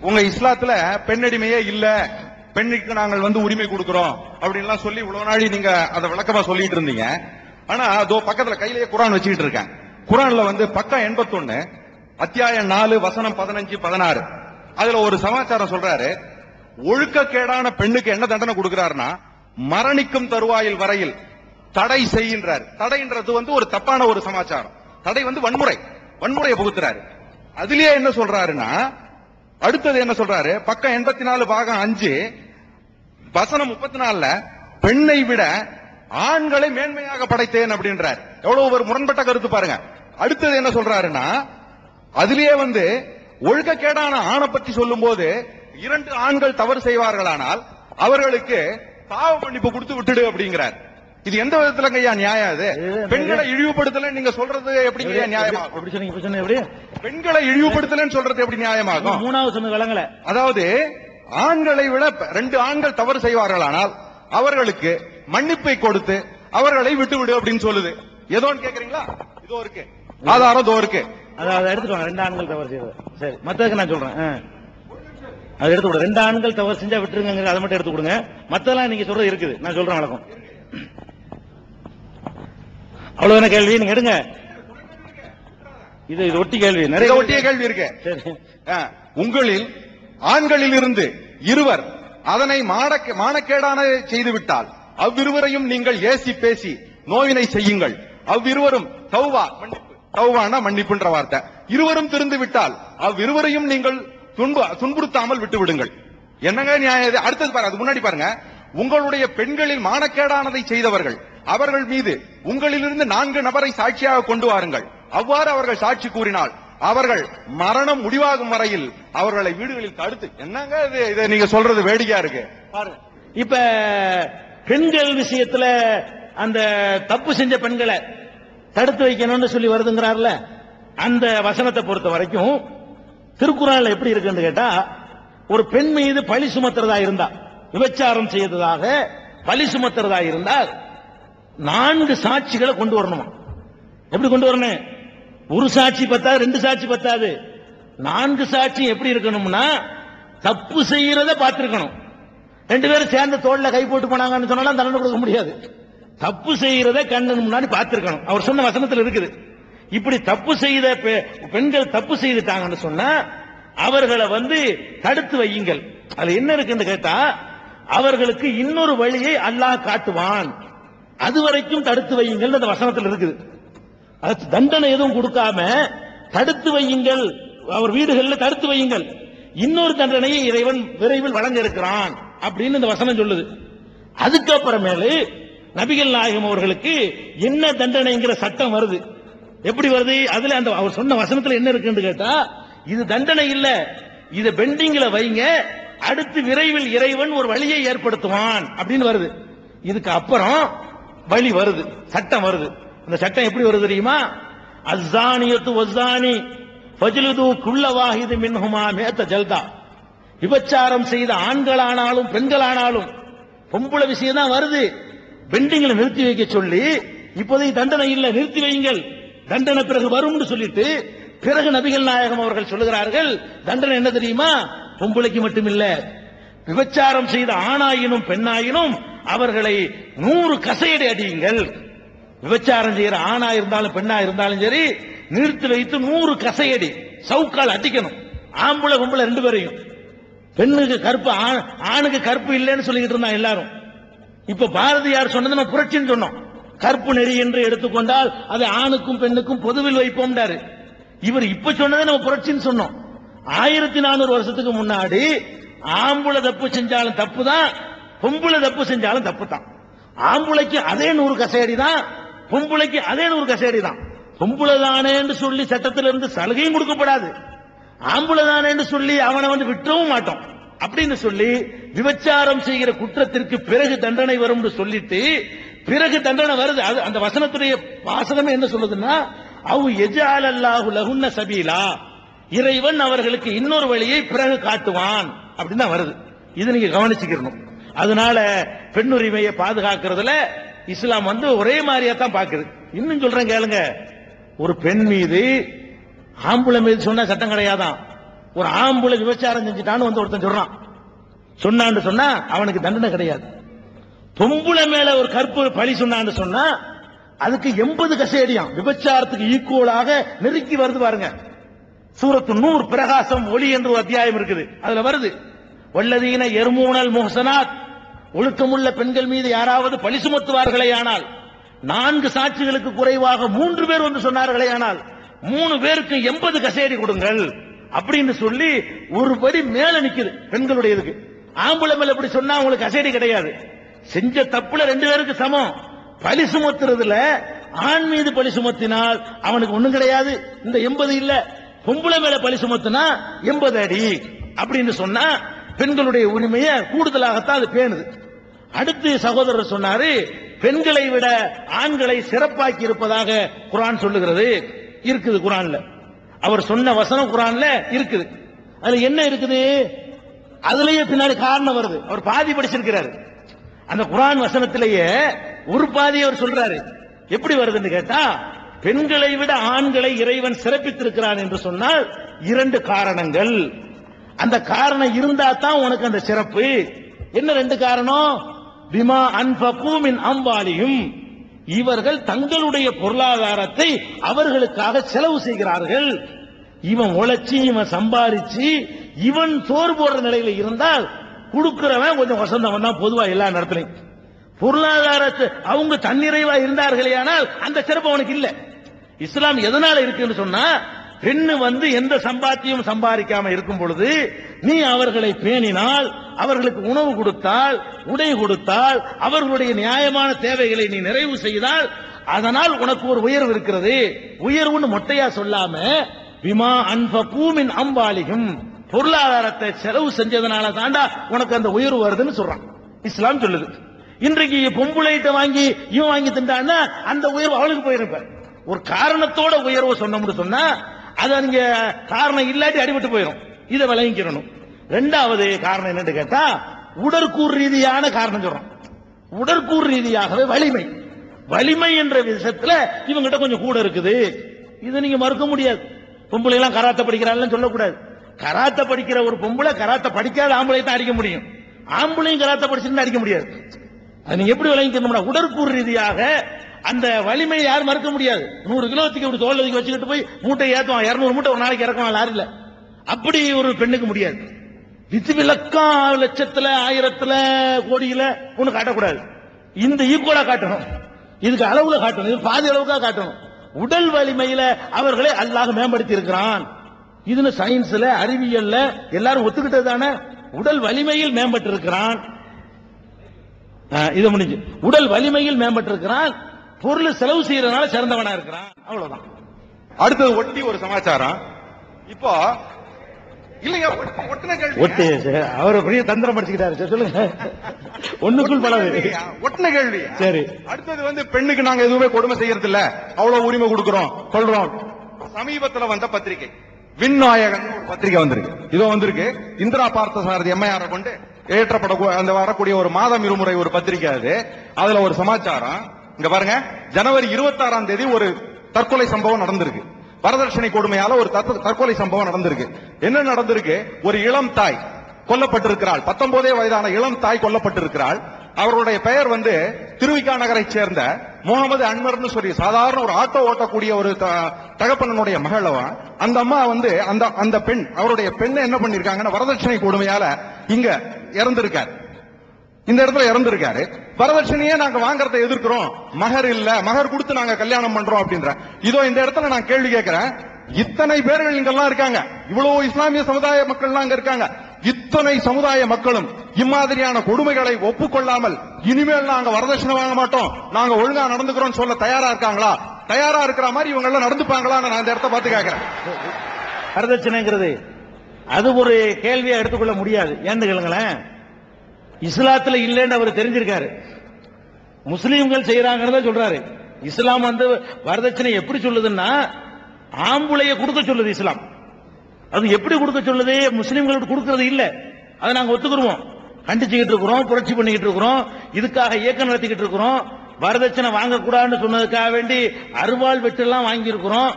உங்க இஸ்லாத்துல பெண்ணடிமையே இல்ல. பெண்ணுக்கு நாங்கள் வந்து உரிமை கொடுக்கிறோம். அப்படின்லாம் சொல்லி இவ்வளவு நாளி நீங்க அதை விளக்கமா சொல்லிட்டு இருந்தீங்க. ஆனா அதோ பக்கத்துல கையிலேயே குரான் வச்சுக்கிட்டு இருக்கேன். குரான்ல வந்து பக்கம் எண்பத்தொன்னு அத்தியாயம் நாலு வசனம் பதினஞ்சு பதினாறு. அதுல ஒரு சமாச்சாரம் சொல்றாரு ஒழுக்கக்கேடான பெண்ணுக்கு என்ன தண்டனை கொடுக்கிறாருன்னா மரணிக்கும் தருவாயில் வரையில் தடை செய்கின்றார். தடைன்றது வந்து ஒரு தப்பான ஒரு சமாச்சாரம். தடை வந்து வன்முறை. வன்முறையை புகுத்துறாரு. அதுலயே என்ன சொல்றாருன்னா அடுத்தது என்ன சொல்றாரு? பக்கம் எண்பத்தி நாலு பாகம் அஞ்சு வசனம் முப்பத்தி நாலுல பெண்ணை விட ஆண்களை மேன்மையாக படைத்தேன் அப்படின்றார். எவ்வளவு ஒரு முரண்பட்ட கருத்து பாருங்க. அடுத்தது என்ன சொல்றாருன்னா அதுலயே வந்து ஒழுக்கக்கேடான ஆணை பற்றி சொல்லும் போது இரண்டு ஆண்கள் தவறு செய்வார்களானால் அவர்களுக்கு பாவ மன்னிப்பு கொடுத்து விட்டுடு அப்படிங்கிறார். இது எந்த விதத்துலங்க ஐயா நியாயம் அது? பெண்களை இழிவுபடுத்தல நீங்க சொல்றது எப்படிங்க ஐயா நியாயமாகும் எப்படி சொன்னீங்க எப்படி பெண்களை இழிவுபடுத்தலன்னு சொல்றது எப்படி நியாயமாகும்? மூணாவது சொன்ன விளங்கல அதாவது ஆண்களை விட ரெண்டு ஆண்கள் தவறு செய்வார்களானால் அவர்களுக்கு மன்னிப்பை கொடுத்து அவர்களை விட்டு விடு அப்படின்னு சொல்லுது. ஏதோன்னு கேக்குறீங்களா? இதோ இருக்கு. ஆதாரம் இதோ இருக்கு. அதாவது எடுத்துட்டு ரெண்டு ஆண்கள் தவறு செய்வது சரி மத்ததுக்கு நான் சொல்றேன். அதை எடுத்து கொடுங்க ரெண்டு ஆண்கள் தவறு செஞ்சா விட்டுருங்க அதை மட்டும் எடுத்து கொடுங்க. மத்தெல்லாம் நீங்க சொல்றது இருக்குது. நான் சொல்றேன் வழக்கம். அவ்வளவுதான கேள்வி? நீங்க எடுங்க. இது இது ஒட்டி கேள்வி. நிறைய ஒட்டிய கேள்வி இருக்கு. உங்களில் ஆண்களில் இருந்து இருவர் அதனை மானக்கேடான செய்துவிட்டால் அவ்விருவரையும் நீங்கள் ஏசி பேசி நோயினை செய்யுங்கள். அவ்விருவரும் தௌவா மன்னிப்பு தௌவானா மன்னிப்புன்ற வார்த்தை. இருவரும் திருந்து விட்டால் அவ்விருவரையும் நீங்கள் துன்பு துன்புறுத்தாமல் விட்டு விடுங்கள் என்னங்க நியாயம் அடுத்தது பாருங்க அதுக்கு முன்னாடி பாருங்க. உங்களுடைய பெண்களில் மானக்கேடானதை செய்தவர்கள் அவர்கள் மீது உங்களிலிருந்து நான்கு நபரை சாட்சியாக கொண்டு வாருங்கள். அவ்வாறு அவர்கள் சாட்சி கூறினால் அவர்கள் மரணம் முடிவாகும் வரையில் அவர்களை வீடுகளில் தடுத்து என்னங்க இதை? நீங்க சொல்றது வேடிக்கையா இருக்கு? இப்ப பெண்கள் விஷயத்துல அந்த தப்பு செஞ்ச பெண்களை தடுத்து வைக்கணும்னு சொல்லி வருதுங்கிறார்ல அந்த வசனத்தை பொறுத்த வரைக்கும் திருக்குறள்ல எப்படி இருக்குன்னு கேட்டா ஒரு பெண் மீது பழி சுமத்துறதா இருந்தா விபச்சாரம் செய்ததாக பழி சுமத்துறதா இருந்தால் நான்கு சாட்சிகளை கொண்டு வரணுமா? எப்படி கொண்டு வரணும்? ஒரு சாட்சி பத்தாது ரெண்டு சாட்சி பத்தாது. நான்கு சாட்சி எப்படி இருக்கணும்னா தப்பு செய்யறத பார்த்திருக்கணும். ரெண்டு பேரும் சேர்ந்து தோல்ல கை போட்டு போனாங்கன்னு சொன்னாலும் தண்டனை கொடுக்க முடியாது. தப்பு செய்யறத கண்ணன் முன்னாடி பார்த்திருக்கணும். அவர் சொன்ன வசனத்தில் இருக்குது. இப்படி தப்பு செய்த பெ- பெண்கள் தப்பு செய்துட்டாங்கன்னு சொன்னா அவர்களை வந்து தடுத்து வையுங்கள். அதுல என்ன இருக்குன்னு கேட்டா அவர்களுக்கு இன்னொரு வழியை அல்லாஹ் காட்டுவான். அது வரைக்கும் தடுத்து வையுங்கள் அந்த வசனத்தில் இருக்குது. அது தண்டனை எதுவும் கொடுக்காம தடுத்து வையுங்கள். அவர் வீடுகளில் தடுத்து வையுங்கள். இன்னொரு தண்டனையை இறைவன் விரைவில் வழங்க இருக்கிறான் அப்படின்னு இந்த வசனம் சொல்லுது. அதுக்கப்புறமேலு நபிகள் நாயகம் அவர்களுக்கு என்ன தண்டனைங்கிற சட்டம் வருது. எப்படி வருது? அதுல அந்த அவர் சொன்ன வசனத்துல என்ன இருக்குன்னு கேட்டா இது தண்டனை இல்ல. இது பெண்டிங்ல வைங்க. அடுத்து விரைவில் இறைவன் ஒரு வழியை ஏற்படுத்துவான் அப்படின்னு வருது. இதுக்கு அப்புறம் வழி வருது சட்டம் வருது. அந்த சட்டம் எப்படி வருது தெரியுமா? அஸ்ஸானியத்து வஸ்ஸானி ஃபஜ்லுது குல்ல வாஹிது மின்ஹுமா மேத்த ஜல்தா. விபச்சாரம் செய்த ஆண்களானாலும் பெண்களானாலும் பொம்பளை விஷயம் தான் வருது. பெண்டிங்களை நிறுத்தி வைக்க சொல்லி இப்போதைக்கு தண்டனை இல்லை நிறுத்தி வையுங்கள். தண்டனை பிறகு வரும்னு சொல்லிட்டு பிறகு நபிகள் நாயகம் அவர்கள் சொல்லுகிறார்கள் தண்டனை என்ன தெரியுமா? பொம்பளைக்கு மட்டுமில்லை விபச்சாரம் செய்த ஆணாயினும் பெண்ணாயினும் அவர்களை நூறு கசையடி அடியுங்கள். விபச்சாரம் செய்யற ஆணா இருந்தாலும் பெண்ணா இருந்தாலும் சரி நிறுத்தி வைத்து நூறு கசையடி சவுக்கால் அடிக்கணும். ஆம்பளை கும்பல ரெண்டு பேரையும். பெண்ணுக்கு கருப்பு ஆண்- ஆணுக்கு கருப்பு இல்லைன்னு சொல்லிக்கிட்டு இருந்தான் எல்லாரும். இப்ப பாரதியார் சொன்னது நம்ம புரட்சின்னு சொன்னோம். கற்பு நெறி என்று எடுத்துக்கொண்டால் அதை ஆணுக்கும் பெண்ணுக்கும் பொதுவில் வைப்போம்டாரு. இவர் இப்ப சொன்னதை நம்ம புரட்சின்னு சொன்னோம். ஆயிரத்தி நானூறு வருஷத்துக்கு முன்னாடி ஆம்புல தப்பு செஞ்சாலும் தப்பு தான் பொம்பளை தப்பு செஞ்சாலும் தப்பு தான் ஆம்புளைக்கு அதே நூறு கசையடி தான் பொம்பளைக்கு அதே நூறு கசையடி தான் பொம்பளை தானேன்னு சொல்லி சட்டத்திலிருந்து சலுகையும் கொடுக்கப்படாது. ஆம்புளை தானேன்னு சொல்லி அவனை வந்து விட்டவும் மாட்டோம். அப்படின்னு சொல்லி விபச்சாரம் செய்கிற குற்றத்திற்கு பிறகு தண்டனை வரும்னு சொல்லிட்டு பிறகு தண்டனை வருது. அது அந்த வசனத்துடைய வாசகமே என்ன சொல்லுதுன்னா அவு எஜால் அல்லாஹு லகுன்ன சபீலா. இறைவன் அவர்களுக்கு இன்னொரு வழியை பிறகு காட்டுவான். அப்படின்னு தான் வருது. இது நீங்க கவனிச்சுக்கணும் அதனால பெண்ணுரிமையை பாதுகாக்கிறதுல இஸ்லாம் வந்து ஒரே மாதிரியா தான் பாக்குது. இன்னும் சொல்றேன் கேளுங்க. ஒரு பெண் மீது ஆம்பளை மீது சொன்னா சட்டம் கிடையாதான். ஒரு ஆம்பளை விபச்சாரம் செஞ்சுட்டான்னு வந்து ஒருத்தன் சொல்றான். சொன்னான்னு சொன்னா அவனுக்கு தண்டனை கிடையாது. பொம்புளை மேல ஒரு கற்பு பழி சொன்னான்னு சொன்னா அதுக்கு எண்பது கசேடியாம். விபச்சாரத்துக்கு ஈக்குவலாக நெருக்கி வருது பாருங்க. சூரத்து நூறு பிரகாசம் ஒளி என்று ஒரு அத்தியாயம் இருக்குது. அதுல வருது. வல்லதீன எர்மூனல் முஹசனாத். ஒழுக்கமுள்ள பெண்கள் மீது யாராவது பழி சுமத்துவார்களே ஆனால் நான்கு சாட்சிகளுக்கு குறைவாக மூன்று பேர் வந்து சொன்னார்களே ஆனால் மூணு பேருக்கு எண்பது கசேடி கொடுங்கள். அப்படின்னு சொல்லி ஒரு படி மேல நிக்குது பெண்களுடைய இதுக்கு ஆம்பளை மேல இப்படி சொன்னா அவங்களுக்கு கசேடி கிடையாது. செஞ்ச தப்புல ரெண்டு பேருக்கு சமம். பழி சுமத்துறதுல ஆண் மீது பழி சுமத்தினால் அவனுக்கு ஒண்ணும் கிடையாது. இந்த எண்பது இல்ல. பொம்பளை மேல பழி சுமத்தினா எண்பது அடி. அப்படின்னு சொன்னா பெண்களுடைய உரிமையை கூடுதலாகத்தான் அது பேணுது. அடுத்து சகோதரர் சொன்னாரு பெண்களை விட ஆண்களை சிறப்பாக்கி இருப்பதாக குரான் சொல்லுகிறது. இருக்குது குரான்ல. அவர் சொன்ன வசனம் குரான்ல இருக்குது. அதுல என்ன இருக்குது? அதுலயே பின்னாடி காரணம் வருது. அவர் பாதி படிச்சிருக்கிறாரு. அந்த குரான் வசனத்திலேயே ஒரு பாதி அவர் சொல்றாரு. எப்படி வருதுன்னு கேட்டா பெண்களை விட ஆண்களை இறைவன் சிறப்பித்திருக்கிறான் என்று சொன்னால் இரண்டு காரணங்கள். அந்த காரணம் இருந்தா தான் உனக்கு அந்த சிறப்பு. என்ன ரெண்டு காரணம்? பிமா அன்பகூமின் அம்பாலியும். இவர்கள் தங்களுடைய பொருளாதாரத்தை அவர்களுக்காக செலவு செய்கிறார்கள். இவன் உழைச்சி இவன் சம்பாரிச்சு இவன் சோறு போடுற நிலையில இருந்தால் கொடுக்கிறவன் கொஞ்சம் வசந்தவன் தான் பொதுவா எல்லா நேரத்திலையும். பொருளாதாரத்தை அவங்க தன்னிறைவா இருந்தார்களே ஆனால் அந்த சிறப்பு அவனுக்கு இல்லை. இஸ்லாம் எதனால இருக்குன்னு சொன்னா பெண்ணு வந்து எந்த சம்பாத்தியம் சம்பாதிக்காம இருக்கும் பொழுது நீ அவர்களை பேணினால் அவர்களுக்கு உணவு கொடுத்தால் உடை கொடுத்தால் அவர்களுடைய நியாயமான தேவைகளை நீ நிறைவு செய்தால் அதனால் உனக்கு ஒரு உயர்வு இருக்கிறது. உயர்வுன்னு மொட்டையா சொல்லாம விமா அன்ப பூமின் அம்பாலிகும். பொருளாதாரத்தை செலவு செஞ்சதுனால தாண்டா உனக்கு அந்த உயர்வு வருதுன்னு சொல்றான். இஸ்லாம் சொல்லுது. இன்றைக்கு பொம்புளைட்ட வாங்கி இவன் வாங்கி தின்றான்னா அந்த உயர்வு அவளுக்கு போயிருப்ப ஒரு காரணத்தோட உயர்வு சொன்னோம்னு சொன்னா அது நீங்க காரணம் இல்லாட்டி அடிபட்டு போயிடும் இதை விளங்கிக்கிறணும். ரெண்டாவது காரணம் என்னன்னு கேட்டா உடற்கூர் ரீதியான காரணம் சொல்றோம். உடற்கூர் ரீதியாகவே வலிமை. வலிமை என்ற விஷயத்துல இவங்கிட்ட கொஞ்சம் கூட இருக்குது. இதை நீங்க மறுக்க முடியாது. பொம்பளை எல்லாம் கராத்த படிக்கிறான்னு சொல்லக்கூடாது. கராத்த படிக்கிற ஒரு பொம்பளை கராத்த படிக்காத ஆம்பளை தான் அடிக்க முடியும். ஆம்பளையும் கராத்த படிச்சிருந்தா அடிக்க முடியாது. அது நீங்க எப்படி விளங்கிக்கணும்னா உடற்கூர் ரீதியாக அந்த வலிமையை யாரும் மறுக்க முடியாது. நூறு கிலோ தூக்கி இப்படி தோல் தூக்கி வச்சுக்கிட்டு போய் மூட்டை ஏத்துவான் இரநூறு மூட்டை ஒரு நாளைக்கு இறக்குவான் லாரில அப்படி ஒரு பெண்ணுக்கு முடியாது. விதிவிலக்கம் லட்சத்துல ஆயிரத்துல கோடியில ஒண்ணு காட்டக்கூடாது. இந்த ஈக்குவலா காட்டணும். இதுக்கு அளவுல காட்டணும். இது பாதி அளவுக்கா காட்டணும். உடல் வலிமையில அவர்களை அல்லாஹ் மேம்படுத்தி இருக்கிறான். இதுன்னு சயின்ஸ்ல அறிவியல்ல எல்லாரும் ஒத்துக்கிட்டது தானே? உடல் வலிமையில் மேம்பட்டு இருக்கிறான் இது முடிஞ்சு. உடல் வலிமையில் மேம்பட்டு இருக்கிறான் பொருள் செலவு செய்யறதுனால சிறந்தவனா இருக்கிறான். அவ்வளவுதான். அடுத்தது ஒட்டி ஒரு சமாச்சாரம். இப்போ இல்லைங்க ஒட்டு- ஒட்டுன கேள்வி. ஒட்டு அவர் பெரிய தந்திரம் படிச்சுக்கிட்டாரு சொல்லுங்க. ஒண்ணுக்குள் பலது. ஒட்டுன கேள்வி. சரி. அடுத்தது வந்து பெண்ணுக்கு நாங்க எதுவுமே கொடுமை செய்யறது இல்ல அவ்வளவு உரிமை கொடுக்கிறோம். சொல்றோம். சமீபத்துல வந்த பத்திரிகை. விண்ணாயகன் பத்திரிகை வந்திருக்கு. இதோ வந்திருக்கு. இந்திரா பார்த்த சாரதி எம்ஐஆர் கொண்டு ஏற்றப்பட அந்த வரக்கூடிய ஒரு மாதம் இருமுறை ஒரு பத்திரிகை அது. அதுல ஒரு சமாச்சாரம். இங்க பாருங்க ஜனவரி 26 தேதி ஒரு தற்கொலை சம்பவம் நடந்திருக்கு. வரதட்சணை கொடுமையால ஒரு தற்கொலை சம்பவம் நடந்திருக்கு. என்ன நடந்திருக்கு? ஒரு இளம் தாய் கொல்லப்பட்டிருக்கிறாள். பத்தொன்பதே வயதான இளம் தாய் கொல்லப்பட்டிருக்கிறாள். அவருடைய பெயர் வந்து திருவிக்கா நகரை சேர்ந்த முகமது அன்வர்னு சொல்லி சாதாரண ஒரு ஆட்டோ ஓட்டக்கூடிய ஒரு த- தகப்பனனுடைய மகளவன். அந்த அம்மா வந்து அந்த அந்த பெண் அவருடைய பெண்ணை என்ன பண்ணிருக்காங்கன்னா வரதட்சணை கொடுமையால இங்க இறந்திருக்காரு. இந்த இடத்துல இறந்திருக்காரு. வரதட்சணையே நாங்க வாங்குறதை எதிர்க்கிறோம். மகர் இல்ல மகர் கொடுத்து நாங்க கல்யாணம் பண்றோம் அப்படின்ற. இதோ இந்த இடத்துல நான் கேள்வி கேட்கிறேன். இத்தனை பேர்கள் இங்கெல்லாம் இருக்காங்க. இவ்வளவு இஸ்லாமிய சமுதாய மக்கள்லாம் அங்க இருக்காங்க. இத்தனை சமுதாய மக்களும் இம்மாதிரியான கொடுமைகளை ஒப்புக்கொள்ளாமல் இனிமேல் நாங்க வரதட்சணை வாங்க மாட்டோம். நாங்க ஒழுங்கா நடந்துக்கிறோம் சொல்ல தயாரா இருக்காங்களா? தயாரா இருக்கிற மாதிரி இவங்க எல்லாம் நடந்துப்பாங்களான்னு நான் இந்த இடத்த பார்த்து கேட்கிறேன். வரதட்சணைங்கிறது அது ஒரு கேள்வியா எடுத்துக்கொள்ள முடியாது. ஏன்னு கேளுங்களேன். இஸ்லாத்துல இல்லைன்னு அவர் தெரிஞ்சிருக்காரு. முஸ்லீம்கள் செய்யறாங்கன்னு சொல்றாரு. இஸ்லாம் வந்து வரதட்சணை எப்படி சொல்லுதுன்னா ஆம்புளைய கொடுக்க சொல்லுது இஸ்லாம். அது எப்படி கொடுக்க சொல்லுது? முஸ்லீம்களுக்கு கொடுக்கறது இல்ல. அதை நாங்க ஒத்துக்குருவோம். கண்டிச்சுக்கிட்டு இருக்கிறோம் புரட்சி பண்ணிக்கிட்டு இருக்கிறோம் இதுக்காக இயக்கம் நடத்திக்கிட்டு இருக்கிறோம் வரதட்சணை வாங்கக்கூடாதுன்னு சொன்னதுக்காக வேண்டி அருவாள் வெட்டெல்லாம் வாங்கியிருக்கிறோம்.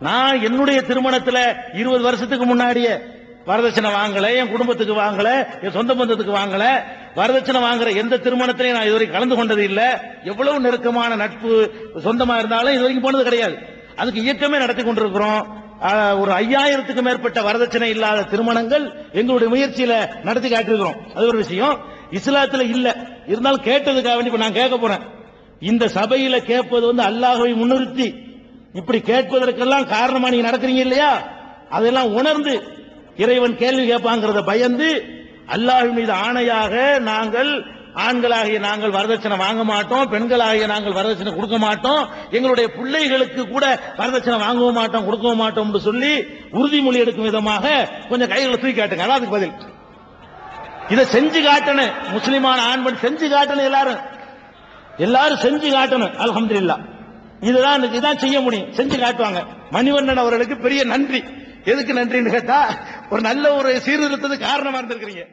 நான் என்னுடைய திருமணத்துல இருபது வருஷத்துக்கு முன்னாடியே வரதட்சணை வாங்கல என் குடும்பத்துக்கு வாங்கல என் சொந்த பந்தத்துக்கு வாங்கல. வரதட்சணை வாங்குற எந்த திருமணத்திலையும் நான் இதுவரைக்கும் கலந்து கொண்டது இல்லை. எவ்வளவு நெருக்கமான நட்பு சொந்தமா இருந்தாலும் இது வரைக்கும் போனது கிடையாது. அதுக்கு இயக்கமே நடத்தி கொண்டிருக்கிறோம். ஒரு ஐயாயிரத்துக்கு மேற்பட்ட வரதட்சணை இல்லாத திருமணங்கள் எங்களுடைய முயற்சியில நடத்தி காட்டிருக்கிறோம் அது ஒரு விஷயம். இஸ்லாத்துல இல்ல. இருந்தாலும் கேட்டதுக்காக வேண்டி இப்ப நான் கேட்க போறேன். இந்த சபையில கேட்பது வந்து அல்லாஹ்வை முன்னிறுத்தி. இப்படி கேட்பதற்கெல்லாம் காரணமா நீங்க நடக்கிறீங்க இல்லையா? அதெல்லாம் உணர்ந்து இறைவன் கேள்வி கேட்பாங்கிறத பயந்து அல்லாஹ் மீது ஆணையாக நாங்கள் ஆண்களாகிய நாங்கள் வரதட்சணை வாங்க மாட்டோம் பெண்களாகிய நாங்கள் வரதட்சணை கொடுக்க மாட்டோம் எங்களுடைய பிள்ளைகளுக்கு கூட வரதட்சணை வாங்கவும் மாட்டோம் கொடுக்கவும் மாட்டோம் என்று சொல்லி உறுதிமொழி எடுக்கும் விதமாக கொஞ்சம் கைகளை தூக்கி காட்டுங்க. அதான் அதுக்கு பதில். இதை செஞ்சு காட்டணும். முஸ்லிமான ஆண் பெண் செஞ்சு காட்டணும் எல்லாரும். எல்லாரும் செஞ்சு காட்டணும். அல்ஹம்துலில்லாஹ். இதுதான் இதுதான் செய்ய முடியும். செஞ்சு காட்டுவாங்க. மணிவண்ணன் அவர்களுக்கு பெரிய நன்றி. எதுக்கு நன்றின்னு கேட்டா ஒரு நல்ல ஒரு சீர்திருத்தத்துக்கு காரணமா இருந்திருக்கிறீங்க.